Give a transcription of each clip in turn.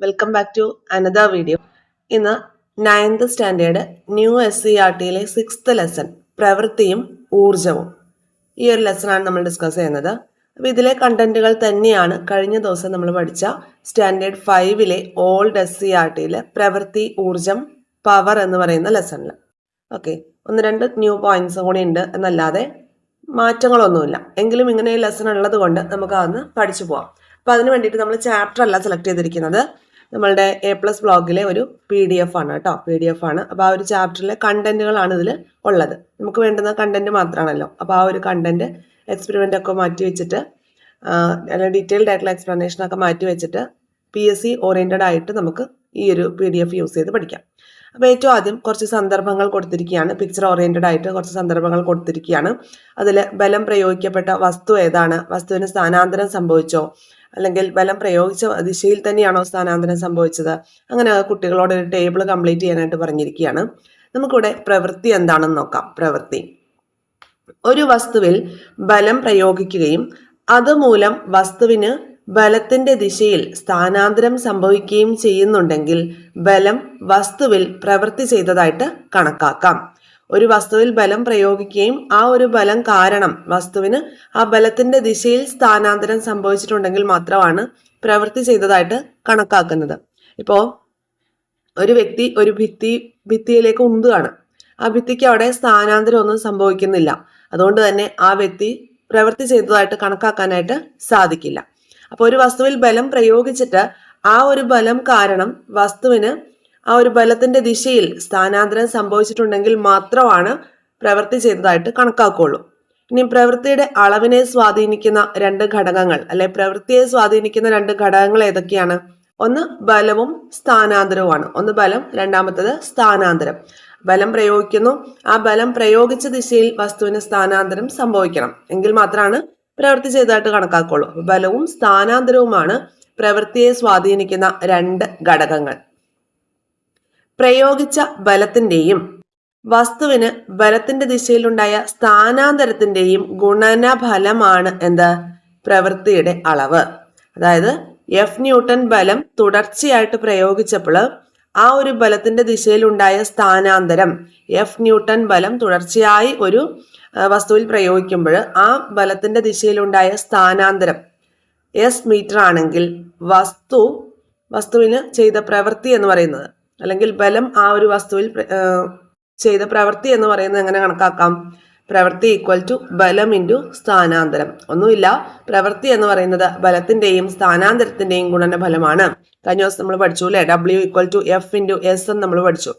Welcome back to another video ഇന്ന് ninth standard new S C R ടിയിലെ sixth lesson പ്രവൃത്തിയും ഊർജവും. ഈ ഒരു ലെസണാണ് നമ്മൾ ഡിസ്കസ് ചെയ്യുന്നത്. അപ്പോൾ ഇതിലെ കണ്ടന്റുകൾ തന്നെയാണ് കഴിഞ്ഞ ദിവസം നമ്മൾ പഠിച്ച സ്റ്റാൻഡേർഡ് ഫൈവിലെ ഓൾഡ് എസ് സി ആർ ടിയിലെ പ്രവൃത്തി ഊർജം പവർ എന്ന് പറയുന്ന ലെസണിൽ ഓക്കെ ഒന്ന് രണ്ട് ന്യൂ പോയിന്റ്സ് കൂടി ഉണ്ട് എന്നല്ലാതെ മാറ്റങ്ങളൊന്നുമില്ല. എങ്കിലും ഇങ്ങനെ ഈ ലെസൺ ഉള്ളത് കൊണ്ട് നമുക്ക് അതൊന്ന് പഠിച്ചു പോവാം. അപ്പോൾ അതിന് വേണ്ടിയിട്ട് നമ്മൾ ചാപ്റ്റർ അല്ല സെലക്ട് ചെയ്തിരിക്കുന്നത്. നമ്മളുടെ എ പ്ലസ് ബ്ലോഗിലെ ഒരു പി ഡി എഫ് ആണ് കേട്ടോ. പി ഡി എഫ് ആണ്. അപ്പോൾ ആ ഒരു ചാപ്റ്ററിലെ കണ്ടന്റുകളാണ് ഇതിൽ ഉള്ളത്. നമുക്ക് വേണ്ടുന്ന കണ്ടന്റ് മാത്രമാണല്ലോ അപ്പോൾ ആ ഒരു കണ്ടന്റ് എക്സ്പെരിമെന്റ് ഒക്കെ മാറ്റി വെച്ചിട്ട് ഡീറ്റെയിൽഡ് ആയിട്ടുള്ള എക്സ്പ്ലനേഷൻ ഒക്കെ മാറ്റി വെച്ചിട്ട് പി എസ് സി ഓറിയന്റഡ് ആയിട്ട് നമുക്ക് ഈ ഒരു പി ഡി എഫ് യൂസ് ചെയ്ത് പഠിക്കാം. അപ്പോൾ ഏറ്റവും ആദ്യം കുറച്ച് സന്ദർഭങ്ങൾ കൊടുത്തിരിക്കുകയാണ്. പിക്ചർ ഓറിയന്റഡ് ആയിട്ട് കുറച്ച് സന്ദർഭങ്ങൾ കൊടുത്തിരിക്കുകയാണ്. അതിൽ ബലം പ്രയോഗിക്കപ്പെട്ട വസ്തു ഏതാണ്? വസ്തുവിന് സ്ഥാനാന്തരം സംഭവിച്ചോ? അല്ലെങ്കിൽ ബലം പ്രയോഗിച്ച ദിശയിൽ തന്നെയാണോ സ്ഥാനാന്തരം സംഭവിച്ചത്? അങ്ങനെ കുട്ടികളോട് ഒരു ടേബിൾ കംപ്ലീറ്റ് ചെയ്യാനായിട്ട് പറഞ്ഞിരിക്കുകയാണ്. നമുക്കിവിടെ പ്രവൃത്തി എന്താണെന്ന് നോക്കാം. പ്രവൃത്തി. ഒരു വസ്തുവിൽ ബലം പ്രയോഗിക്കുകയും അതുമൂലം വസ്തുവിന് ബലത്തിന്റെ ദിശയിൽ സ്ഥാനാന്തരം സംഭവിക്കുകയും ചെയ്യുന്നുണ്ടെങ്കിൽ ബലം വസ്തുവിൽ പ്രവൃത്തി ചെയ്തതായിട്ട് കണക്കാക്കാം. ഒരു വസ്തുവിൽ ബലം പ്രയോഗിക്കുകയും ആ ഒരു ബലം കാരണം വസ്തുവിന് ആ ബലത്തിന്റെ ദിശയിൽ സ്ഥാനാന്തരം സംഭവിച്ചിട്ടുണ്ടെങ്കിൽ മാത്രമാണ് പ്രവൃത്തി ചെയ്തതായിട്ട് കണക്കാക്കുന്നത്. ഇപ്പോ ഒരു വ്യക്തി ഒരു ഭിത്തി ഭിത്തിയിലേക്ക് ഉന്തുകയാണ്. ആ ഭിത്തിക്ക് അവിടെ സ്ഥാനാന്തരം ഒന്നും സംഭവിക്കുന്നില്ല. അതുകൊണ്ട് തന്നെ ആ വ്യക്തി പ്രവൃത്തി ചെയ്തതായിട്ട് കണക്കാക്കാനായിട്ട് സാധിക്കില്ല. അപ്പോൾ ഒരു വസ്തുവിൽ ബലം പ്രയോഗിച്ചിട്ട് ആ ഒരു ബലം കാരണം വസ്തുവിന് ആ ഒരു ബലത്തിന്റെ ദിശയിൽ സ്ഥാനാന്തരം സംഭവിച്ചിട്ടുണ്ടെങ്കിൽ മാത്രമാണ് പ്രവൃത്തി ചെയ്തതായിട്ട് കണക്കാക്കുള്ളൂ. ഇനി പ്രവൃത്തിയുടെ അളവിനെ സ്വാധീനിക്കുന്ന രണ്ട് ഘടകങ്ങൾ അല്ലെ പ്രവൃത്തിയെ സ്വാധീനിക്കുന്ന രണ്ട് ഘടകങ്ങൾ ഏതൊക്കെയാണ്? ഒന്ന് ബലവും സ്ഥാനാന്തരവുമാണ്. ഒന്ന് ബലം രണ്ടാമത്തത് സ്ഥാനാന്തരം. ബലം പ്രയോഗിക്കുന്നു. ആ ബലം പ്രയോഗിച്ച ദിശയിൽ വസ്തുവിന് സ്ഥാനാന്തരം സംഭവിക്കണം. എങ്കിൽ മാത്രമാണ് പ്രവൃത്തി ചെയ്തതായിട്ട് കണക്കാക്കുള്ളൂ. ബലവും സ്ഥാനാന്തരവുമാണ് പ്രവൃത്തിയെ സ്വാധീനിക്കുന്ന രണ്ട് ഘടകങ്ങൾ. പ്രയോഗിച്ച ബലത്തിന്റെയും വസ്തുവിന് ബലത്തിന്റെ ദിശയിലുണ്ടായ സ്ഥാനാന്തരത്തിന്റെയും ഗുണനഫലമാണ് എന്ത്? പ്രവൃത്തിയുടെ അളവ്. അതായത് എഫ് ന്യൂട്ടൺ ബലം തുടർച്ചയായിട്ട് പ്രയോഗിച്ചപ്പോൾ ആ ഒരു ബലത്തിന്റെ ദിശയിലുണ്ടായ സ്ഥാനാന്തരം എഫ് ന്യൂട്ടൺ ബലം തുടർച്ചയായി ഒരു വസ്തുവിൽ പ്രയോഗിക്കുമ്പോൾ ആ ബലത്തിന്റെ ദിശയിലുണ്ടായ സ്ഥാനാന്തരം എസ് മീറ്റർ ആണെങ്കിൽ വസ്തു വസ്തുവിന് ചെയ്ത പ്രവൃത്തി എന്ന് പറയുന്നത് അല്ലെങ്കിൽ ബലം ആ ഒരു വസ്തുവിൽ ചെയ്ത പ്രവൃത്തി എന്ന് പറയുന്നത് എങ്ങനെ കണക്കാക്കാം? പ്രവൃത്തി ഈക്വൽ ടു ബലം ഇന്റു സ്ഥാനാന്തരം. ഒന്നുമില്ല. പ്രവൃത്തി എന്ന് പറയുന്നത് ബലത്തിന്റെയും സ്ഥാനാന്തരത്തിന്റെയും ഗുണനഫലമാണ് കഴിഞ്ഞ ദിവസം നമ്മൾ പഠിച്ചു അല്ലേ? W equal to F into S എന്ന് നമ്മൾ പഠിച്ചു.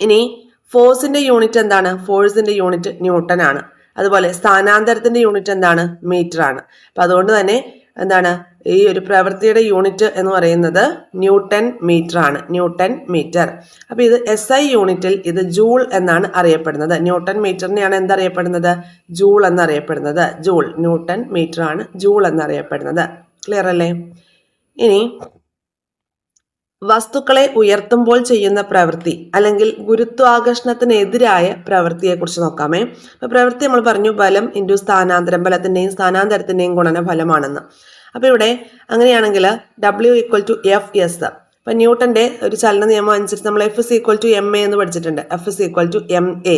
ഇനി ഫോഴ്സിന്റെ യൂണിറ്റ് എന്താണ്? ഫോഴ്സിന്റെ യൂണിറ്റ് ന്യൂട്ടൺ ആണ് അതുപോലെ സ്ഥാനാന്തരത്തിന്റെ യൂണിറ്റ് എന്താണ്? മീറ്റർ ആണ്. അപ്പൊ അതുകൊണ്ട് തന്നെ എന്താണ്? ഈ ഒരു പ്രവൃത്തിയുടെ യൂണിറ്റ് എന്ന് പറയുന്നത് ന്യൂട്ടൺ മീറ്റർ ആണ്. Newton metre. അപ്പൊ ഇത് എസ് ഐ യൂണിറ്റിൽ ഇത് ജൂൾ എന്നാണ് അറിയപ്പെടുന്നത്. ന്യൂട്ടൺ മീറ്ററിനെയാണ് എന്തറിയപ്പെടുന്നത്? ജൂൾ എന്നറിയപ്പെടുന്നത്. ജൂൾ ന്യൂട്ടൺ മീറ്റർ ആണ് ജൂൾ എന്നറിയപ്പെടുന്നത്. ക്ലിയർ അല്ലേ? ഇനി വസ്തുക്കളെ ഉയർത്തുമ്പോൾ ചെയ്യുന്ന പ്രവൃത്തി അല്ലെങ്കിൽ ഗുരുത്വാകർഷണത്തിനെതിരായ പ്രവൃത്തിയെക്കുറിച്ച് നോക്കാമേ. അപ്പോൾ പ്രവൃത്തി നമ്മൾ പറഞ്ഞു ബലം ഇന്റു സ്ഥാനാന്തരം ബലത്തിന്റെയും സ്ഥാനാന്തരത്തിന്റെയും ഗുണന ഫലമാണെന്ന് അപ്പോൾ ഇവിടെ അങ്ങനെയാണെങ്കിൽ W equal to F S അപ്പം ന്യൂട്ടന്റെ ഒരു ചലന നിയമം അനുസരിച്ച് നമ്മൾ F is equal to M A എന്ന് പഠിച്ചിട്ടുണ്ട്. F is equal to M A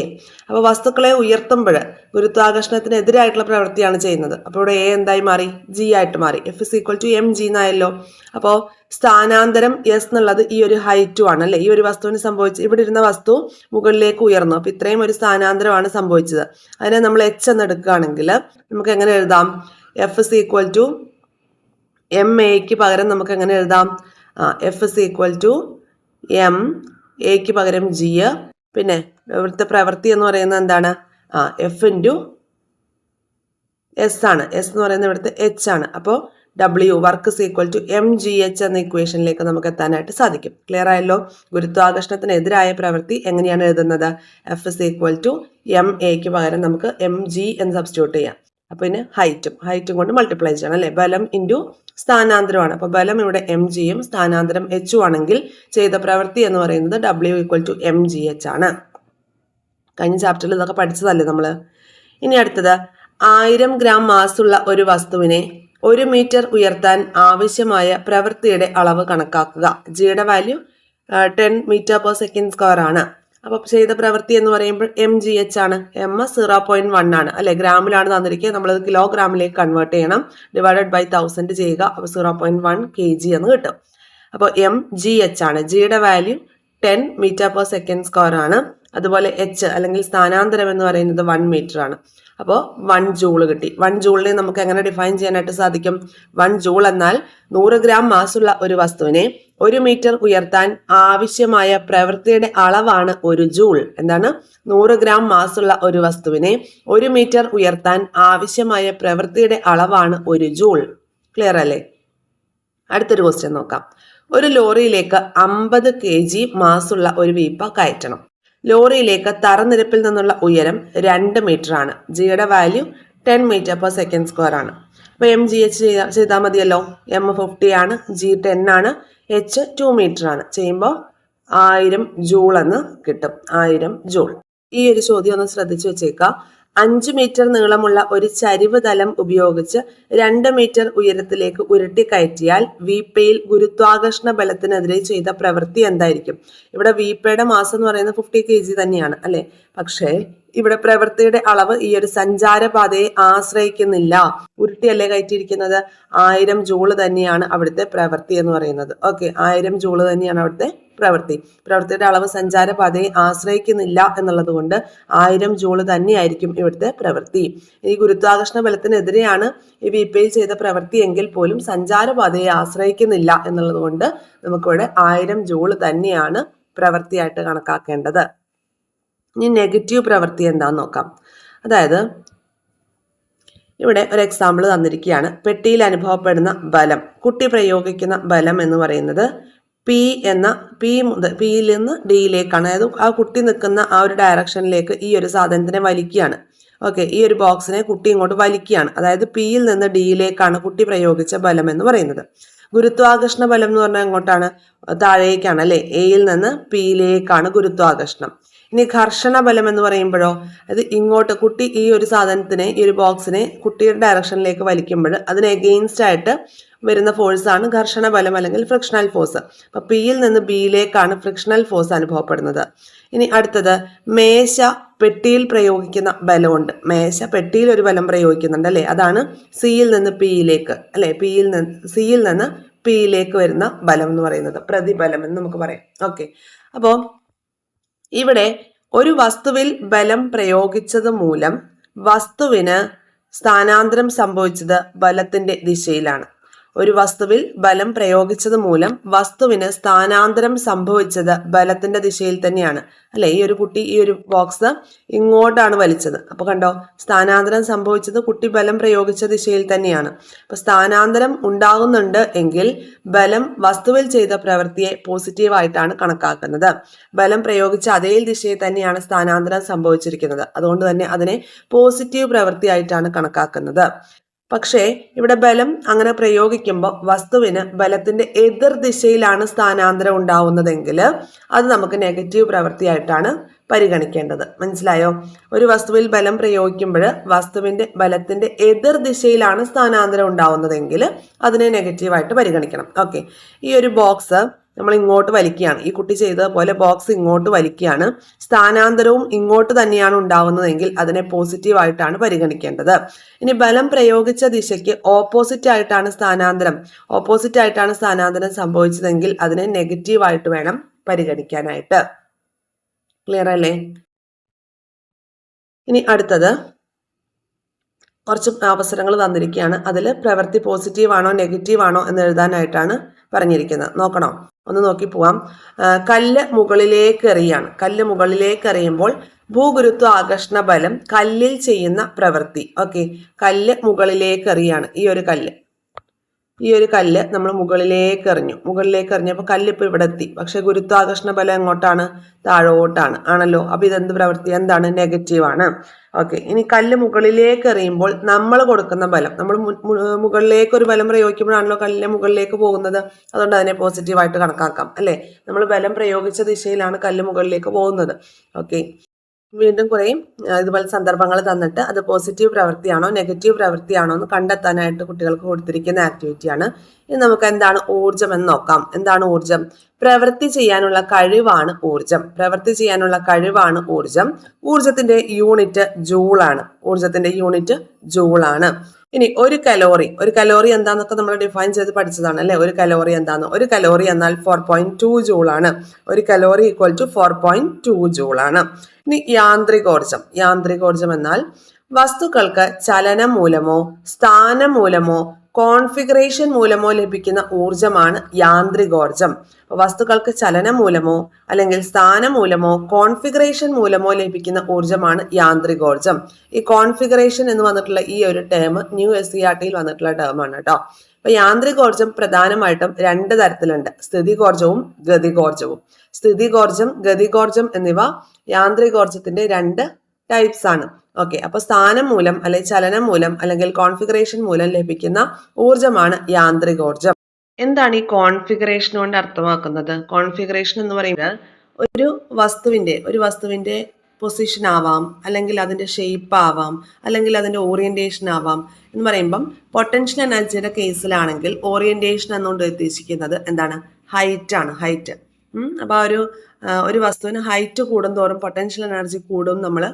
അപ്പോൾ വസ്തുക്കളെ ഉയർത്തുമ്പോൾ ഗുരുത്വാകർഷണത്തിനെതിരായിട്ടുള്ള പ്രവൃത്തിയാണ് ചെയ്യുന്നത്. അപ്പോൾ ഇവിടെ എ എന്തായി മാറി? ജി ആയിട്ട് മാറി. F is equal to M G എന്നായല്ലോ. അപ്പോൾ സ്ഥാനാന്തരം എസ് എന്നുള്ളത് ഈ ഒരു ഹൈറ്റും ആണ് അല്ലേ? ഈ ഒരു വസ്തുവിന് സംഭവിച്ചത് ഇവിടെ ഇരുന്ന വസ്തു മുകളിലേക്ക് ഉയർന്നു. അപ്പോൾ ഇത്രയും ഒരു സ്ഥാനാന്തരമാണ് സംഭവിച്ചത്. അതിനെ നമ്മൾ എച്ച് എന്ന് എടുക്കുകയാണെങ്കിൽ നമുക്ക് എങ്ങനെ എഴുതാം? F is equal to M എക്ക് പകരം നമുക്ക് എങ്ങനെ എഴുതാം? F is equal to M എക്ക് പകരം ജി പിന്നെ ഇവിടുത്തെ പ്രവൃത്തി എന്ന് പറയുന്നത് എന്താണ്? ആ എഫ് ഇന്റു എസ് ആണ്. എസ് എന്ന് പറയുന്നത് ഇവിടുത്തെ എച്ച് ആണ്. അപ്പോൾ W work is equal to M G H എന്ന ഇക്വേഷനിലേക്ക് നമുക്ക് എത്താനായിട്ട് സാധിക്കും. ക്ലിയർ ആയല്ലോ? ഗുരുത്വാകർഷണത്തിനെതിരായ പ്രവൃത്തി എങ്ങനെയാണ് എഴുതുന്നത്? F is equal to M എക്ക് പകരം നമുക്ക് എം ജി എന്ന് സബ്സ്റ്റിറ്റ്യൂട്ട് ചെയ്യാം. അപ്പോൾ പിന്നെ ഹൈറ്റും ഹൈറ്റും കൊണ്ട് മൾട്ടിപ്ലൈ ചെയ്യണം അല്ലേ? ബലം ഇന്റു സ്ഥാനാന്തരമാണ്. അപ്പോൾ ബലം ഇവിടെ എം ജിയും സ്ഥാനാന്തരം എച്ച് ആണെങ്കിൽ ചെയ്ത പ്രവൃത്തി എന്ന് പറയുന്നത് W equal to M G H ആണ്. കഴിഞ്ഞ ചാപ്റ്ററിൽ ഇതൊക്കെ പഠിച്ചതല്ലേ നമ്മൾ ഇനി അടുത്തത് ആയിരം ഗ്രാം മാസുള്ള ഒരു വസ്തുവിനെ ഒരു മീറ്റർ ഉയർത്താൻ ആവശ്യമായ പ്രവൃത്തിയുടെ അളവ് കണക്കാക്കുക. ജിയുടെ value ten metre per second square ആണ്. അപ്പോൾ ചെയ്ത പ്രവൃത്തി എന്ന് പറയുമ്പോൾ എം ജി എച്ച് ആണ്. M is zero point one ആണ്. അല്ലെ? ഗ്രാമിലാണ് തന്നിരിക്കുക നമ്മളത് കിലോഗ്രാമിലേക്ക് കൺവേർട്ട് ചെയ്യണം. ഡിവൈഡഡ് ബൈ തൗസൻഡ് ചെയ്യുക. അപ്പോൾ zero point one K G എന്ന് കിട്ടും. അപ്പോൾ എം ജി എച്ച് ആണ്. ജിയുടെ value ten metre per second square ആണ്. അതുപോലെ എച്ച് അല്ലെങ്കിൽ സ്ഥാനാന്തരം എന്ന് പറയുന്നത് വൺ മീറ്റർ ആണ്. അപ്പോൾ വൺ ജൂൾ കിട്ടി. വൺ ജൂളിനെ നമുക്ക് എങ്ങനെ ഡിഫൈൻ ചെയ്യാനായിട്ട് സാധിക്കും? വൺ ജൂൾ എന്നാൽ നൂറ് ഗ്രാം മാസുള്ള ഒരു വസ്തുവിനെ ഒരു മീറ്റർ ഉയർത്താൻ ആവശ്യമായ പ്രവൃത്തിയുടെ അളവാണ് ഒരു ജൂൾ എന്താണ്? നൂറ് ഗ്രാം മാസുള്ള ഒരു വസ്തുവിനെ ഒരു മീറ്റർ ഉയർത്താൻ ആവശ്യമായ പ്രവൃത്തിയുടെ അളവാണ് ഒരു ജൂൾ ക്ലിയർ അല്ലേ? അടുത്തൊരു ക്വസ്റ്റ്യൻ നോക്കാം. ഒരു ലോറിയിലേക്ക് അമ്പത് കെ ജി മാസുള്ള ഒരു വീപ്പ കയറ്റണം. ലോറിയിലേക്ക് തറനിരപ്പിൽ നിന്നുള്ള ഉയരം രണ്ട് മീറ്റർ ആണ്. ജിയുടെ value ten metre per second square ആണ്. അപ്പോൾ എം ജി എച്ച് ചെയ്താൽ മതിയല്ലോ. എം ഫിഫ്റ്റി ആണ് ജി ടെൻ ആണ് എച്ച് ടു മീറ്റർ ആണ്. ചെയ്യുമ്പോൾ ആയിരം ജൂൾ എന്ന് കിട്ടും. ആയിരം ജൂൾ. ഈ ഒരു ചോദ്യം ഒന്ന് ശ്രദ്ധിച്ചു വെച്ചേക്കാം. അഞ്ച് മീറ്റർ നീളമുള്ള ഒരു ചരിവ് തലം ഉപയോഗിച്ച് രണ്ട് മീറ്റർ ഉയരത്തിലേക്ക് ഉരുട്ടി കയറ്റിയാൽ വീപ്പയിൽ ഗുരുത്വാകർഷണ ബലത്തിനെതിരെ ചെയ്ത പ്രവൃത്തി എന്തായിരിക്കും? ഇവിടെ വീപ്പയുടെ മാസം എന്ന് പറയുന്നത് ഫിഫ്റ്റി കെ ജി തന്നെയാണ് അല്ലെ? പക്ഷേ ഇവിടെ പ്രവൃത്തിയുടെ അളവ് ഈ ഒരു സഞ്ചാരപാതയെ ആശ്രയിക്കുന്നില്ല. ഉരുട്ടിയല്ലേ കയറ്റിയിരിക്കുന്നത്? ആയിരം ജൂൾ തന്നെയാണ് അവിടുത്തെ പ്രവൃത്തി എന്ന് പറയുന്നത്. ഓക്കെ ആയിരം ജൂൾ തന്നെയാണ് അവിടുത്തെ പ്രവൃത്തി. പ്രവൃത്തിയുടെ അളവ് സഞ്ചാരപാതയെ ആശ്രയിക്കുന്നില്ല എന്നുള്ളത് കൊണ്ട് ആയിരം ജൂൾ തന്നെയായിരിക്കും ഇവിടുത്തെ പ്രവൃത്തി. ഈ ഗുരുത്വാകർഷണ ബലത്തിനെതിരെയാണ് ഈ വിപയിൽ ചെയ്ത പ്രവൃത്തി എങ്കിൽ പോലും സഞ്ചാരപാതയെ ആശ്രയിക്കുന്നില്ല എന്നുള്ളത് കൊണ്ട് നമുക്കിവിടെ ആയിരം ജൂൾ തന്നെയാണ് പ്രവൃത്തിയായിട്ട് കണക്കാക്കേണ്ടത്. ഇനി നെഗറ്റീവ് പ്രവൃത്തി എന്താണെന്ന് നോക്കാം. അതായത് ഇവിടെ ഒരു എക്സാമ്പിൾ തന്നിരിക്കുകയാണ്. പെട്ടിയിൽ അനുഭവപ്പെടുന്ന ബലം. കുട്ടി പ്രയോഗിക്കുന്ന ബലം എന്ന് പറയുന്നത് പി എന്ന പി മുതൽ പിയിൽ നിന്ന് ഡിയിലേക്കാണ് അതായത് ആ കുട്ടി നിൽക്കുന്ന ആ ഒരു ഡയറക്ഷനിലേക്ക് ഈ ഒരു സാധനത്തിനെ വലിക്കുകയാണ്. ഓക്കെ ഈ ഒരു ബോക്സിനെ കുട്ടി ഇങ്ങോട്ട് വലിക്കുകയാണ്. അതായത് പിയിൽ നിന്ന് ഡിയിലേക്കാണ് കുട്ടി പ്രയോഗിച്ച ബലം എന്ന് പറയുന്നത്. ഗുരുത്വാകർഷണ ബലം എന്ന് പറഞ്ഞാൽ എങ്ങോട്ടാണ് താഴേക്കാണ് അല്ലെ? എയിൽ നിന്ന് പിയിലേക്കാണ് ഗുരുത്വാകർഷണം. ഇനി ഘർഷണ ബലം എന്ന് പറയുമ്പോഴോ അത് ഇങ്ങോട്ട് കുട്ടി ഈ ഒരു സാധനത്തിനെ ഈ ഒരു ബോക്സിനെ കുട്ടിയുടെ ഡയറക്ഷനിലേക്ക് വലിക്കുമ്പോൾ അതിന് എഗെയിൻസ്റ്റ് ആയിട്ട് വരുന്ന ഫോഴ്സാണ് ഘർഷണ ബലം അല്ലെങ്കിൽ ഫ്രിക്ഷണൽ ഫോഴ്സ് അപ്പൊ പിയിൽ നിന്ന് ബിയിലേക്കാണ് ഫ്രിക്ഷണൽ ഫോഴ്സ് അനുഭവപ്പെടുന്നത്. ഇനി അടുത്തത് മേശ പെട്ടിയിൽ പ്രയോഗിക്കുന്ന ബലമുണ്ട്. മേശ പെട്ടിയിൽ ഒരു ബലം പ്രയോഗിക്കുന്നുണ്ട് അല്ലേ? അതാണ് സിയിൽ നിന്ന് പിയിലേക്ക് അല്ലേ? പിയിൽ നിന്ന് സിയിൽ നിന്ന് പിയിലേക്ക് വരുന്ന ബലം എന്ന് പറയുന്നത്. പ്രതിബലം എന്ന് നമുക്ക് പറയാം. ഓക്കെ. അപ്പോൾ ഇവിടെ ഒരു വസ്തുവിൽ ബലം പ്രയോഗിച്ചത് മൂലം വസ്തുവിന് സ്ഥാനാന്തരം സംഭവിച്ചത് ബലത്തിന്റെ ദിശയിലാണ്. ഒരു വസ്തുവിൽ ബലം പ്രയോഗിച്ചത് മൂലം വസ്തുവിന് സ്ഥാനാന്തരം സംഭവിച്ചത് ബലത്തിന്റെ ദിശയിൽ തന്നെയാണ്. അല്ലെ? ഈ ഒരു കുട്ടി ഈ ഒരു ബോക്സ് ഇങ്ങോട്ടാണ് വലിച്ചത്. അപ്പൊ കണ്ടോ സ്ഥാനാന്തരം സംഭവിച്ചത് കുട്ടി ബലം പ്രയോഗിച്ച ദിശയിൽ തന്നെയാണ്. അപ്പൊ സ്ഥാനാന്തരം ഉണ്ടാകുന്നുണ്ട് എങ്കിൽ ബലം വസ്തുവിൽ ചെയ്ത പ്രവൃത്തിയെ പോസിറ്റീവായിട്ടാണ് കണക്കാക്കുന്നത്. ബലം പ്രയോഗിച്ച അതേ ദിശയിൽ തന്നെയാണ് സ്ഥാനാന്തരം സംഭവിച്ചിരിക്കുന്നത്. അതുകൊണ്ട് തന്നെ അതിനെ പോസിറ്റീവ് പ്രവൃത്തിയായിട്ടാണ് കണക്കാക്കുന്നത്. പക്ഷേ ഇവിടെ ബലം അങ്ങനെ പ്രയോഗിക്കുമ്പോൾ വസ്തുവിന് ബലത്തിന്റെ എതിർ ദിശയിലാണ് സ്ഥാനാന്തരം ഉണ്ടാവുന്നതെങ്കിൽ അത് നമുക്ക് നെഗറ്റീവ് പ്രവൃത്തിയായിട്ടാണ് പരിഗണിക്കേണ്ടത്. മനസ്സിലായോ? ഒരു വസ്തുവിൽ ബലം പ്രയോഗിക്കുമ്പോൾ വസ്തുവിന്റെ ബലത്തിന്റെ എതിർ ദിശയിലാണ് സ്ഥാനാന്തരം ഉണ്ടാവുന്നതെങ്കിൽ അതിനെ നെഗറ്റീവായിട്ട് പരിഗണിക്കണം. ഓക്കെ ഈ ഒരു ബോക്സ് നമ്മൾ ഇങ്ങോട്ട് വലിക്കുകയാണ്. ഈ കുട്ടി ചെയ്തതുപോലെ ബോക്സ് ഇങ്ങോട്ട് വലിക്കുകയാണ്. സ്ഥാനാന്തരവും ഇങ്ങോട്ട് തന്നെയാണ് ഉണ്ടാവുന്നതെങ്കിൽ അതിനെ പോസിറ്റീവ് ആയിട്ടാണ് പരിഗണിക്കേണ്ടത്. ഇനി ബലം പ്രയോഗിച്ച ദിശയ്ക്ക് ഓപ്പോസിറ്റ് ആയിട്ടാണ് സ്ഥാനാന്തരം. ഓപ്പോസിറ്റ് ആയിട്ടാണ് സ്ഥാനാന്തരം സംഭവിച്ചതെങ്കിൽ അതിനെ നെഗറ്റീവ് ആയിട്ട് വേണം പരിഗണിക്കാനായിട്ട്. ക്ലിയർ അല്ലേ? ഇനി അടുത്തത്. കുറച്ച് അവസരങ്ങൾ തന്നിരിക്കുകയാണ്. അതിൽ പ്രവൃത്തി പോസിറ്റീവ് ആണോ നെഗറ്റീവ് ആണോ എന്ന് എഴുതാനായിട്ടാണ് പറഞ്ഞിരിക്കുന്നത്. നോക്കണം? ഒന്ന് നോക്കി പോവാം. കല്ല് മുകളിലേക്ക് എറിയാണ്. കല്ല് മുകളിലേക്ക് എറിയുമ്പോൾ ഭൂഗുരുത്വ ആകർഷണ ബലം കല്ലിൽ ചെയ്യുന്ന പ്രവൃത്തി. ഓക്കെ. കല്ല് മുകളിലേക്ക് എറിയാണ്. ഈ ഒരു കല്ല്. ഈ ഒരു കല്ല് നമ്മൾ മുകളിലേക്ക് എറിഞ്ഞു മുകളിലേക്ക് എറിഞ്ഞപ്പോൾ കല്ല് ഇപ്പോൾ ഇവിടെ എത്തി പക്ഷെ ഗുരുത്വാകർഷണ ബലം എങ്ങോട്ടാണ്? താഴോട്ടാണ്. ആണല്ലോ? അപ്പോൾ ഇതെന്ത് പ്രവൃത്തി എന്താണ്? നെഗറ്റീവാണ് ഓക്കെ ഇനി കല്ല് മുകളിലേക്ക് എറിയുമ്പോൾ നമ്മൾ കൊടുക്കുന്ന ബലം. നമ്മൾ മുകളിലേക്ക് ഒരു ബലം പ്രയോഗിക്കുമ്പോഴാണല്ലോ കല്ലിന്റെ മുകളിലേക്ക് പോകുന്നത്. അതുകൊണ്ട് അതിനെ പോസിറ്റീവായിട്ട് കണക്കാക്കാം. അല്ലേ? നമ്മൾ ബലം പ്രയോഗിച്ച ദിശയിലാണ് കല്ല് മുകളിലേക്ക് പോകുന്നത്. ഓക്കെ വീണ്ടും കുറേയും. ആ, ഇതുപോലെ സന്ദർഭങ്ങൾ തന്നിട്ട് അത് പോസിറ്റീവ് പ്രവൃത്തിയാണോ നെഗറ്റീവ് പ്രവൃത്തിയാണോ എന്ന് കണ്ടെത്താനായിട്ട് കുട്ടികൾക്ക് കൊടുത്തിരിക്കുന്ന ആക്ടിവിറ്റിയാണ് ഇനി നമുക്ക് എന്താണ് ഊർജം എന്ന് നോക്കാം. എന്താണ് ഊർജം പ്രവൃത്തി ചെയ്യാനുള്ള കഴിവാണ് ഊർജം പ്രവൃത്തി ചെയ്യാനുള്ള കഴിവാണ് ഊർജം ഊർജത്തിന്റെ യൂണിറ്റ് ജൂളാണ് ഊർജത്തിന്റെ യൂണിറ്റ് ജൂളാണ് ഇനി ഒരു കലോറി ഒരു കലോറി എന്താന്നൊക്കെ നമ്മൾ ഡിഫൈൻ ചെയ്ത് പഠിച്ചതാണ് അല്ലെ? ഒരു കലോറി എന്താന്ന്? ഒരു കലോറി എന്നാൽ ഫോർ പോയിന്റ് ടു ജൂൾ ആണ്. ഒരു calorie equal to four point two joule ആണ്. ഇനി യാന്ത്രികോർജം. യാന്ത്രികോർജം എന്നാൽ വസ്തുക്കൾക്ക് ചലനം മൂലമോ സ്ഥാനം മൂലമോ കോൺഫിഗറേഷൻ മൂലമോ ലഭിക്കുന്ന ഊർജമാണ് യാന്ത്രികോർജം വസ്തുക്കൾക്ക് ചലനം മൂലമോ അല്ലെങ്കിൽ സ്ഥാനം മൂലമോ കോൺഫിഗറേഷൻ മൂലമോ ലഭിക്കുന്ന ഊർജമാണ് യാന്ത്രികോർജം ഈ കോൺഫിഗറേഷൻ എന്ന് വന്നിട്ടുള്ള ഈ ഒരു term new S C R വന്നിട്ടുള്ള ടേമാണ് കേട്ടോ അപ്പൊ യാന്ത്രികോർജം പ്രധാനമായിട്ടും രണ്ട് തരത്തിലുണ്ട്. സ്ഥിതികോർജവും ഗതികോർജവും സ്ഥിതികോർജം ഗതികോർജം എന്നിവ യാന്ത്രികോർജത്തിന്റെ രണ്ട് ടൈപ്സ് ആണ്. ഓക്കെ അപ്പോൾ സ്ഥാനം മൂലം അല്ലെങ്കിൽ ചലനം മൂലം അല്ലെങ്കിൽ കോൺഫിഗറേഷൻ മൂലം ലഭിക്കുന്ന ഊർജമാണ് യാന്ത്രികോർജം എന്താണ് ഈ കോൺഫിഗറേഷൻ കൊണ്ട് അർത്ഥമാക്കുന്നത്? കോൺഫിഗറേഷൻ എന്ന് പറയുന്നത് ഒരു വസ്തുവിന്റെ ഒരു വസ്തുവിന്റെ പൊസിഷൻ ആവാം അല്ലെങ്കിൽ അതിന്റെ ഷേപ്പ് ആവാം അല്ലെങ്കിൽ അതിന്റെ ഓറിയന്റേഷൻ ആവാം എന്ന് പറയുമ്പം പൊട്ടൻഷ്യൽ എനർജിയുടെ കേസിലാണെങ്കിൽ ഓറിയന്റേഷൻ എന്നുകൊണ്ട് ഉദ്ദേശിക്കുന്നത് എന്താണ്? ഹൈറ്റ് ആണ് ഹൈറ്റ് അപ്പോൾ ആ ഒരു ഒരു വസ്തുവിന് ഹൈറ്റ് കൂടുന്തോറും പൊട്ടൻഷ്യൽ എനർജി കൂടും നമ്മൾ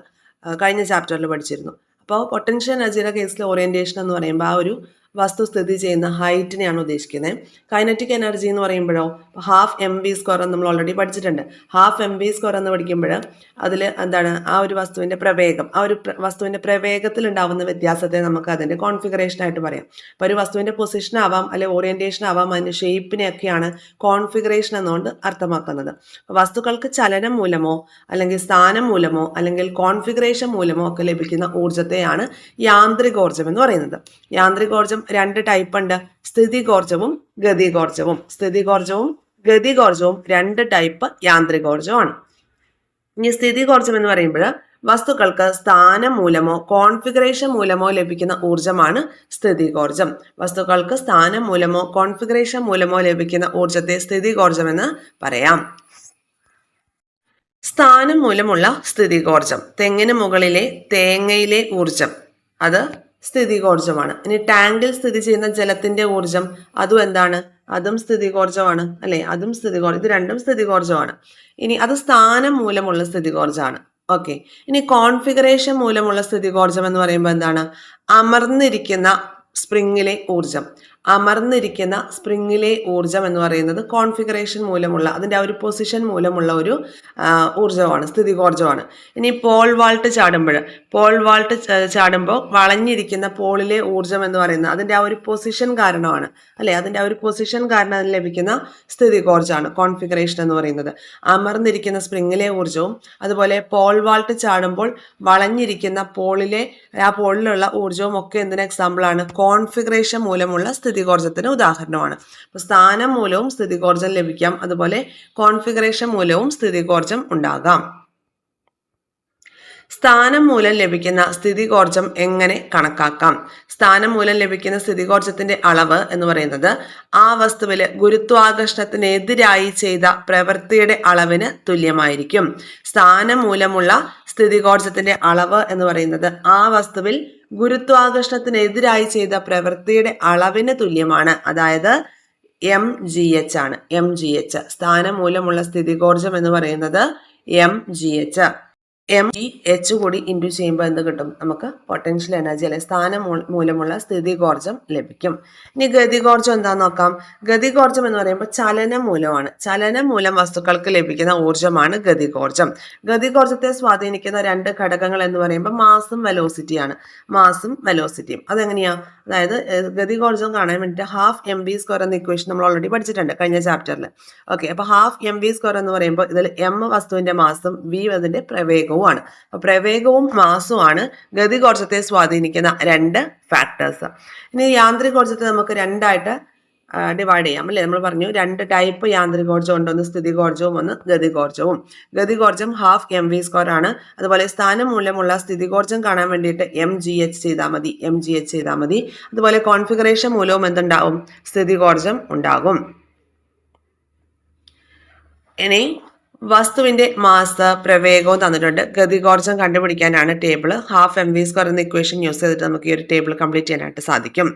കഴിഞ്ഞ ചാപ്റ്ററിൽ പഠിച്ചിരുന്നു. അപ്പോൾ പൊട്ടൻഷ്യൽ എനർജിയുടെ കേസിൽ ഓറിയന്റേഷൻ എന്ന് പറയുമ്പോൾ ആ ഒരു വസ്തു സ്ഥിതി ചെയ്യുന്ന ഹൈറ്റിനെയാണ് ഉദ്ദേശിക്കുന്നത്. കൈനറ്റിക് എനർജി എന്ന് പറയുമ്പോഴോ ഹാഫ് എം ബി സ്ക്വയർ എന്ന് നമ്മൾ ഓൾറെഡി പഠിച്ചിട്ടുണ്ട്. ഹാഫ് എം ബി സ്ക്വയർ എന്ന് പഠിക്കുമ്പോൾ അതിൽ എന്താണ് ആ ഒരു വസ്തുവിന്റെ പ്രവേഗം ആ ഒരു വസ്തുവിന്റെ പ്രവേഗത്തിൽ ഉണ്ടാവുന്ന വ്യത്യാസത്തെ നമുക്ക് അതിന്റെ കോൺഫിഗറേഷൻ ആയിട്ട് പറയാം. അപ്പോൾ ഒരു വസ്തുവിന്റെ പൊസിഷൻ ആവാം അല്ലെങ്കിൽ ഓറിയന്റേഷൻ ആവാം അതിന്റെ ഷേപ്പിനെയൊക്കെയാണ് കോൺഫിഗറേഷൻ എന്നുകൊണ്ട് അർത്ഥമാക്കുന്നത്. വസ്തുക്കൾക്ക് ചലനം മൂലമോ അല്ലെങ്കിൽ സ്ഥാനം മൂലമോ അല്ലെങ്കിൽ കോൺഫിഗറേഷൻ മൂലമോ ഒക്കെ ലഭിക്കുന്ന ഊർജത്തെയാണ് യാന്ത്രികോർജം എന്ന് പറയുന്നത്. യാന്ത്രികോർജം രണ്ട് ടൈപ്പ് ഉണ്ട്. സ്ഥിതികോർജവും ഗതികോർജവും. സ്ഥിതികോർജവും ഗതികോർജവും രണ്ട് ടൈപ്പ് യാന്ത്രികോർജമാണ് ഇനി സ്ഥിതികോർജം എന്ന് പറയുമ്പോൾ വസ്തുക്കൾക്ക് സ്ഥാനം മൂലമോ കോൺഫിഗറേഷൻ മൂലമോ ലഭിക്കുന്ന ഊർജമാണ് സ്ഥിതികോർജം. വസ്തുക്കൾക്ക് സ്ഥാനം മൂലമോ കോൺഫിഗറേഷൻ മൂലമോ ലഭിക്കുന്ന ഊർജത്തെ സ്ഥിതികോർജം എന്ന് പറയാം. സ്ഥാനം മൂലമുള്ള സ്ഥിതികോർജം. തെങ്ങിന് മുകളിലെ തേങ്ങയിലെ ഊർജം. അത് സ്ഥിതികോർജമാണ് ഇനി ടാങ്കിൽ സ്ഥിതി ചെയ്യുന്ന ജലത്തിന്റെ ഊർജം അതും എന്താണ്? അതും സ്ഥിതികോർജമാണ് അല്ലെ? അതും സ്ഥിതികോർജം ഇത് രണ്ടും സ്ഥിതികോർജമാണ് ഇനി അത് സ്ഥാനം മൂലമുള്ള സ്ഥിതികോർജമാണ് ഓക്കെ. ഇനി കോൺഫിഗറേഷൻ മൂലമുള്ള സ്ഥിതികോർജം എന്ന് പറയുമ്പോൾ എന്താണ്? അമർന്നിരിക്കുന്ന സ്പ്രിങ്ങിലെ ഊർജം. അമർന്നിരിക്കുന്ന സ്പ്രിങ്ങിലെ ഊർജം എന്ന് പറയുന്നത് കോൺഫിഗറേഷൻ മൂലമുള്ള അതിന്റെ ആ ഒരു പൊസിഷൻ മൂലമുള്ള ഒരു ഊർജമാണ് സ്ഥിതികോർജമാണ്. ഇനി പോൾ വാൾട്ട് ചാടുമ്പോൾ പോൾ വാൾട്ട് ചാടുമ്പോൾ വളഞ്ഞിരിക്കുന്ന പോളിലെ ഊർജം എന്ന് പറയുന്നത് അതിന്റെ ആ ഒരു പൊസിഷൻ കാരണമാണ്. അല്ലെ? അതിന്റെ ആ ഒരു പൊസിഷൻ കാരണം അതിന് ലഭിക്കുന്ന സ്ഥിതികോർജമാണ് കോൺഫിഗറേഷൻ എന്ന് പറയുന്നത്. അമർന്നിരിക്കുന്ന സ്പ്രിങ്ങിലെ ഊർജവും അതുപോലെ പോൾ വാൾട്ട് ചാടുമ്പോൾ വളഞ്ഞിരിക്കുന്ന പോളിലെ ആ പോളിലുള്ള ഊർജവും ഒക്കെ എന്തിന് എക്സാമ്പിളാണ് കോൺഫിഗറേഷൻ മൂലമുള്ള സ്ഥിതികോർജത്തിന് ഉദാഹരണമാണ്. അപ്പോൾ സ്ഥാനം മൂലവും സ്ഥിതികോർജം ലഭിക്കാം. അതുപോലെ കോൺഫിഗറേഷൻ മൂലവും സ്ഥിതികോർജം ഉണ്ടാകാം. സ്ഥാനം മൂലം ലഭിക്കുന്ന സ്ഥിതികോർജം എങ്ങനെ കണക്കാക്കാം? സ്ഥാനം മൂലം ലഭിക്കുന്ന സ്ഥിതികോർജത്തിന്റെ അളവ് എന്ന് പറയുന്നത് ആ വസ്തുവിൽ ഗുരുത്വാകർഷണത്തിനെതിരായി ചെയ്ത പ്രവൃത്തിയുടെ അളവിന് തുല്യമായിരിക്കും. സ്ഥാനം മൂലമുള്ള സ്ഥിതികോർജത്തിന്റെ അളവ് എന്ന് പറയുന്നത് ആ വസ്തുവിൽ ഗുരുത്വാകർഷണത്തിനെതിരായി ചെയ്ത പ്രവൃത്തിയുടെ അളവിന് തുല്യമാണ്. അതായത് എം ജി എച്ച് ആണ്. M G H. സ്ഥാനം മൂലമുള്ള സ്ഥിതികോർജം എന്ന് പറയുന്നത് M G H. M G H കൂടി ഇന്റു ചെയ്യുമ്പോൾ എന്ത് കിട്ടും? നമുക്ക് പൊട്ടൻഷ്യൽ എനർജി അല്ലെ സ്ഥാനം മൂലമുള്ള സ്ഥിതികോർജം ലഭിക്കും. ഇനി ഗതികോർജം എന്താന്ന് നോക്കാം? ഗതികോർജം എന്ന് പറയുമ്പോൾ ചലനം മൂലമാണ്. ചലനം മൂലം വസ്തുക്കൾക്ക് ലഭിക്കുന്ന ഊർജമാണ് ഗതികോർജം. ഗതികോർജത്തെ സ്വാധീനിക്കുന്ന രണ്ട് ഘടകങ്ങൾ എന്ന് പറയുമ്പോൾ മാസും വെലോസിറ്റിയാണ് മാസും വെലോസിറ്റിയും അതെങ്ങനെയാ? അതായത് ഗതി ഗതികോർജം കാണാൻ വേണ്ടിയിട്ട് ഹാഫ് എം ബി സ്ക്വയർ എന്ന ഇക്വേഷൻ നമ്മൾ ഓൾറെഡി പഠിച്ചിട്ടുണ്ട് കഴിഞ്ഞ ചാപ്റ്ററിൽ ഓക്കെ അപ്പോൾ ഹാഫ് എം ബി സ്ക്വയർ എന്ന് പറയുമ്പോൾ ഇതിൽ എം വസ്തുവിന്റെ മാസും വി അതിന്റെ പ്രവേഗവുമാണ്. അപ്പോൾ പ്രവേഗവും മാസുമാണ് ഗതികോർജത്തെ സ്വാധീനിക്കുന്ന രണ്ട് ഫാക്ടേഴ്സ് ഇനി യാന്ത്രികോർജത്തെ നമുക്ക് രണ്ടായിട്ട് ഡിവൈഡ് ചെയ്യാം. അല്ലേ? നമ്മൾ പറഞ്ഞു രണ്ട് ടൈപ്പ് യാന്ത്രികോർജം ഉണ്ട് ഒന്ന് സ്ഥിതികോർജവും ഒന്ന് ഗതികോർജവും ഗതികോർജം ഹാഫ് എം വി സ്ക്വയർ ആണ്. അതുപോലെ സ്ഥാനം മൂല്യമുള്ള സ്ഥിതികോർജം കാണാൻ വേണ്ടിയിട്ട് എം ജി എച്ച് ചെയ്താൽ മതി. എം ജി എച്ച് ചെയ്താൽ മതി. അതുപോലെ കോൺഫിഗറേഷൻ മൂലവും എന്തുണ്ടാവും? സ്ഥിതികോർജം ഉണ്ടാകും. ഇനി വസ്തുവിന്റെ മാസ് പ്രവേഗവും തന്നിട്ടുണ്ട്. ഗതികോർജം കണ്ടുപിടിക്കാനാണ് table half M V square എന്ന ഇക്വേഷൻ യൂസ് ചെയ്തിട്ട് നമുക്ക് ഈ ഒരു ടേബിൾ കംപ്ലീറ്റ് ചെയ്യാനായിട്ട് സാധിക്കും.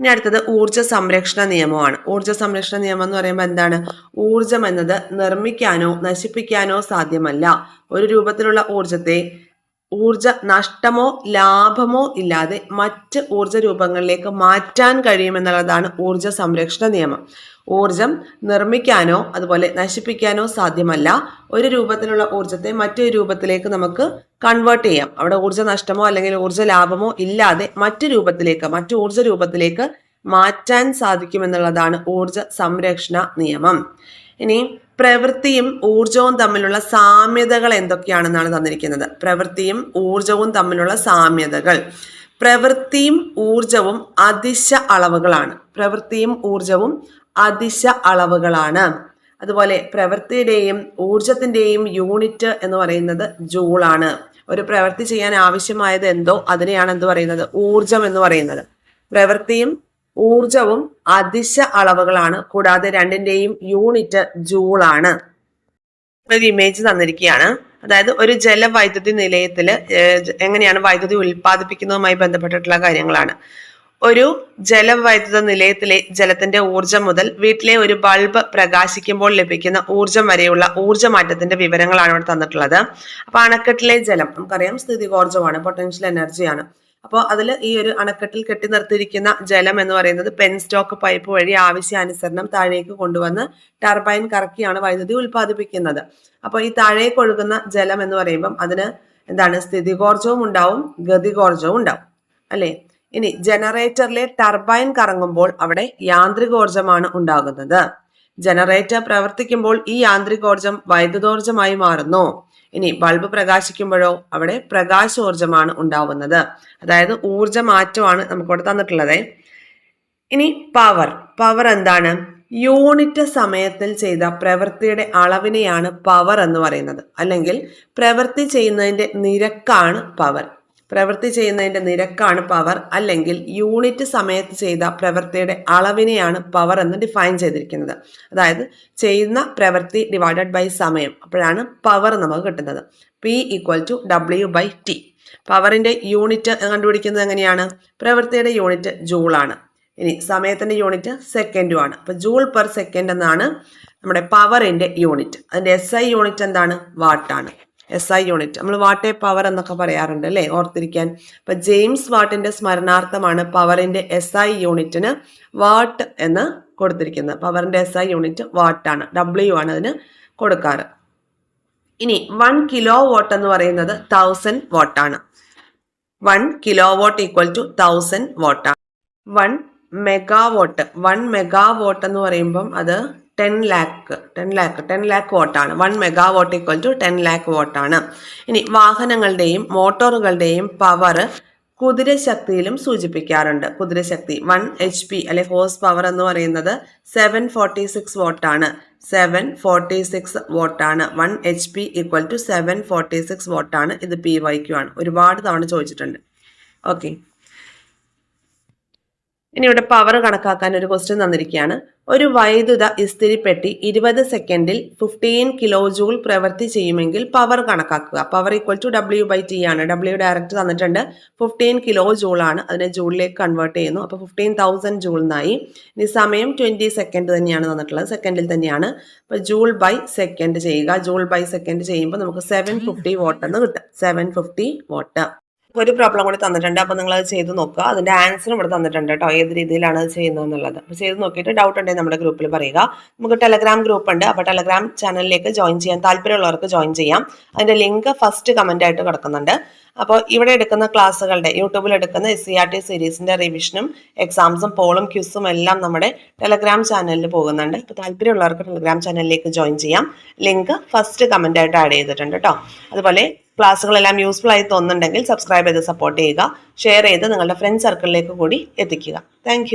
ഇനി അടുത്തത് ഊർജ സംരക്ഷണ നിയമമാണ്. ഊർജ സംരക്ഷണ നിയമം എന്ന് പറയുമ്പോൾ എന്താണ്? ഊർജം എന്നത് നിർമ്മിക്കാനോ നശിപ്പിക്കാനോ സാധ്യമല്ല. ഒരു രൂപത്തിലുള്ള ഊർജത്തെ ഊർജ നഷ്ടമോ ലാഭമോ ഇല്ലാതെ മറ്റ് ഊർജ രൂപങ്ങളിലേക്ക് മാറ്റാൻ കഴിയുമെന്നുള്ളതാണ് ഊർജ സംരക്ഷണ നിയമം. ഊർജം നിർമ്മിക്കാനോ അതുപോലെ നശിപ്പിക്കാനോ സാധ്യമല്ല. ഒരു രൂപത്തിലുള്ള ഊർജത്തെ മറ്റൊരു രൂപത്തിലേക്ക് നമുക്ക് കൺവേർട്ട് ചെയ്യാം. അവിടെ ഊർജ നഷ്ടമോ അല്ലെങ്കിൽ ഊർജ ലാഭമോ ഇല്ലാതെ മറ്റു രൂപത്തിലേക്ക് മറ്റു ഊർജ രൂപത്തിലേക്ക് മാറ്റാൻ സാധിക്കുമെന്നുള്ളതാണ് ഊർജ സംരക്ഷണ നിയമം. ഇനി പ്രവൃത്തിയും ഊർജവും തമ്മിലുള്ള സാമ്യതകൾ എന്തൊക്കെയാണെന്നാണ് തന്നിരിക്കുന്നത്? പ്രവൃത്തിയും ഊർജവും തമ്മിലുള്ള സാമ്യതകൾ. പ്രവൃത്തിയും ഊർജവും അതിശ അളവുകളാണ്. പ്രവൃത്തിയും ഊർജവും അതിശ അളവുകളാണ്. അതുപോലെ പ്രവൃത്തിയുടെയും ഊർജത്തിന്റെയും യൂണിറ്റ് എന്ന് പറയുന്നത് ജൂളാണ് ഒരു പ്രവൃത്തി ചെയ്യാൻ ആവശ്യമായത് എന്തോ അതിനെയാണ് എന്ത് പറയുന്നത്? ഊർജം എന്ന് പറയുന്നത്. പ്രവൃത്തിയും ഊർജവും അതിശ അളവുകളാണ്. കൂടാതെ രണ്ടിന്റെയും യൂണിറ്റ് ജൂളാണ് ഒരു ഇമേജ് തന്നിരിക്കുകയാണ്. അതായത് ഒരു ജലവൈദ്യുതി നിലയത്തിൽ എങ്ങനെയാണ് വൈദ്യുതി ഉൽപ്പാദിപ്പിക്കുന്നതുമായി ബന്ധപ്പെട്ടിട്ടുള്ള കാര്യങ്ങളാണ്. ഒരു ജലവൈദ്യുത നിലയത്തിലെ ജലത്തിന്റെ ഊർജം മുതൽ വീട്ടിലെ ഒരു ബൾബ് പ്രകാശിക്കുമ്പോൾ ലഭിക്കുന്ന ഊർജം വരെയുള്ള ഊർജമാറ്റത്തിന്റെ വിവരങ്ങളാണ് ഇവിടെ തന്നിട്ടുള്ളത്. അപ്പൊ അണക്കെട്ടിലെ ജലം നമുക്കറിയാം സ്ഥിതികോർജമാണ് പൊട്ടൻഷ്യൽ എനർജിയാണ് അപ്പോൾ അതിൽ ഈ ഒരു അണക്കെട്ടിൽ കെട്ടി നിർത്തിയിരിക്കുന്ന ജലം എന്ന് പറയുന്നത് പെൻ സ്റ്റോക്ക് പൈപ്പ് വഴി ആവശ്യാനുസരണം താഴേക്ക് കൊണ്ടുവന്ന് ടർബൈൻ കറക്കിയാണ് വൈദ്യുതി ഉൽപ്പാദിപ്പിക്കുന്നത്. അപ്പോൾ ഈ താഴേക്ക് ഒഴുകുന്ന ജലം എന്ന് പറയുമ്പം അതിന് എന്താണ് സ്ഥിതികോർജവും ഉണ്ടാവും ഗതികോർജവും ഉണ്ടാവും. അല്ലേ? ഇനി ജനറേറ്ററിലെ ടർബൈൻ കറങ്ങുമ്പോൾ അവിടെ യാന്ത്രികോർജമാണ് ഉണ്ടാകുന്നത്. ജനറേറ്റർ പ്രവർത്തിക്കുമ്പോൾ ഈ യാന്ത്രികോർജം വൈദ്യുതോർജമായി മാറുന്നു. ഇനി ബൾബ് പ്രകാശിക്കുമ്പോഴോ അവിടെ പ്രകാശോർജമാണ് ഉണ്ടാവുന്നത്. അതായത് ഊർജ മാറ്റമാണ് നമുക്കിവിടെ തന്നിട്ടുള്ളത്. ഇനി പവർ പവർ എന്താണ്? യൂണിറ്റ് സമയത്തിൽ ചെയ്ത പ്രവൃത്തിയുടെ അളവിനെയാണ് പവർ എന്ന് പറയുന്നത്. അല്ലെങ്കിൽ പ്രവൃത്തി ചെയ്യുന്നതിന്റെ നിരക്കാണ് പവർ പ്രവൃത്തി ചെയ്യുന്നതിന്റെ നിരക്കാണ് പവർ അല്ലെങ്കിൽ യൂണിറ്റ് സമയത്ത് ചെയ്ത പ്രവൃത്തിയുടെ അളവിനെയാണ് പവർ എന്ന് ഡിഫൈൻ ചെയ്തിരിക്കുന്നത്. അതായത് ചെയ്യുന്ന പ്രവൃത്തി ഡിവൈഡഡ് ബൈ സമയം. അപ്പോഴാണ് പവർ നമുക്ക് കിട്ടുന്നത്. P equal to W by T പവറിന്റെ യൂണിറ്റ് കണ്ടുപിടിക്കുന്നത് എങ്ങനെയാണ്? പ്രവൃത്തിയുടെ യൂണിറ്റ് ജൂളാണ് ഇനി സമയത്തിന്റെ യൂണിറ്റ് സെക്കൻഡുമാണ് അപ്പോൾ ജൂൾ പെർ സെക്കൻഡ് എന്നാണ് നമ്മുടെ പവറിന്റെ യൂണിറ്റ് അതിന്റെ എസ് ഐ യൂണിറ്റ് എന്താണ്? വാട്ടാണ് എസ് ഐ യൂണിറ്റ് നമ്മൾ വാട്ട് എ പവർ എന്നൊക്കെ പറയാറുണ്ട് അല്ലേ? ഓർത്തിരിക്കാൻ. അപ്പൊ ജെയിംസ് വാട്ടിന്റെ സ്മരണാർത്ഥമാണ് പവറിന്റെ എസ് ഐ യൂണിറ്റിന് വാട്ട് എന്ന് കൊടുത്തിരിക്കുന്നത്. പവറിന്റെ എസ് ഐ യൂണിറ്റ് വാട്ടാണ് ഡബ്ല്യു ആണ് അതിന് കൊടുക്കാറ്. ഇനി വൺ കിലോ വോട്ട് എന്ന് പറയുന്നത് തൗസൻഡ് വോട്ടാണ് one kilo watt equal to thousand വോട്ടാണ് one mega watt one mega watt എന്ന് പറയുമ്പം അത് ten lakh ten lakh ten lakh വോട്ടാണ് one mega watt equal to ten lakh വോട്ടാണ് ഇനി വാഹനങ്ങളുടെയും മോട്ടോറുകളുടെയും പവർ കുതിരശക്തിയിലും സൂചിപ്പിക്കാറുണ്ട്. കുതിരശക്തി വൺ എച്ച് പി അല്ലെ ഹോഴ്സ് പവർ എന്ന് പറയുന്നത് സെവൻ ഫോർട്ടി സിക്സ് വോട്ടാണ് സെവൻ ഫോർട്ടി സിക്സ് വോട്ടാണ് one H P equal to seven forty six വോട്ടാണ് ഇത് പി വൈക്യു ആണ്. ഒരുപാട് തവണ ചോദിച്ചിട്ടുണ്ട്. ഓക്കെ ഇനി ഇവിടെ പവർ കണക്കാക്കാൻ ഒരു ക്വസ്റ്റ്യൻ തന്നിരിക്കുകയാണ്. ഒരു വൈദ്യുത ഇസ്തിരിപ്പെട്ടി ഇരുപത് സെക്കൻഡിൽ ഫിഫ്റ്റീൻ കിലോ ജൂൾ പ്രവൃത്തി ചെയ്യുമെങ്കിൽ പവർ കണക്കാക്കുക. Power equal to W by T ആണ്. ഡബ്ല്യു ഡയറക്റ്റ് തന്നിട്ടുണ്ട്. ഫിഫ്റ്റീൻ കിലോ ജൂൾ ആണ്. അതിനെ ജൂളിലേക്ക് കൺവേർട്ട് ചെയ്യുന്നു. അപ്പോൾ ഫിഫ്റ്റീൻ തൗസൻഡ് ജൂൾ എന്നായി ഇനി സമയം ട്വന്റി സെക്കൻഡ് തന്നെയാണ് തന്നിട്ടുള്ളത്. സെക്കൻഡിൽ തന്നെയാണ്. അപ്പോൾ ജൂൾ ബൈ സെക്കൻഡ് ചെയ്യുക. ജൂൾ ബൈ സെക്കൻഡ് ചെയ്യുമ്പോൾ നമുക്ക് സെവൻ ഫിഫ്റ്റി വോട്ട് എന്ന് കിട്ടും. സെവൻ ഫിഫ്റ്റി വോട്ട് ഒരു പ്രോബ്ലം കൂടി തന്നിട്ടുണ്ട്. അപ്പോൾ നിങ്ങൾ അത് ചെയ്ത് നോക്കുക. അതിന്റെ ആൻസറും ഇവിടെ തന്നിട്ടുണ്ട് കേട്ടോ. ഏത് രീതിയിലാണ് അത് ചെയ്യുന്നതെന്നുള്ളത്. അപ്പോൾ ചെയ്ത് നോക്കിയിട്ട് ഡൗട്ട് ഉണ്ടെങ്കിൽ നമ്മുടെ ഗ്രൂപ്പിൽ പറയുക. നമുക്ക് ടെലഗ്രാം ഗ്രൂപ്പ് ഉണ്ട്. അപ്പോൾ ടെലഗ്രാം ചാനലിലേക്ക് ജോയിൻ ചെയ്യാൻ താല്പര്യമുള്ളവർക്ക് ജോയിൻ ചെയ്യാം. അതിന്റെ ലിങ്ക് ഫസ്റ്റ് കമന്റായിട്ട് കിടക്കുന്നുണ്ട്. അപ്പോൾ ഇവിടെ എടുക്കുന്ന ക്ലാസ്സുകളുടെ യൂട്യൂബിൽ എടുക്കുന്ന എസ് സി ആർ ടി സീരീസിന്റെ റിവിഷനും എക്സാംസും പോളും ക്യൂസും എല്ലാം നമ്മുടെ ടെലഗ്രാം ചാനലിൽ പോകുന്നുണ്ട്. അപ്പോൾ താല്പര്യമുള്ളവർക്ക് ടെലഗ്രാം ചാനലിലേക്ക് ജോയിൻ ചെയ്യാം. ലിങ്ക് ഫസ്റ്റ് കമന്റായിട്ട് ആഡ് ചെയ്തിട്ടുണ്ട് കേട്ടോ. അതുപോലെ ക്ലാസ്സുകളെല്ലാം യൂസ്ഫുൾ ആയി തോന്നുന്നുണ്ടെങ്കിൽ സബ്സ്ക്രൈബ് ചെയ്ത് സപ്പോർട്ട് ചെയ്യുക. ഷെയർ ചെയ്ത് നിങ്ങളുടെ ഫ്രണ്ട് സർക്കിളിലേക്ക് കൂടി എത്തിക്കുക. താങ്ക്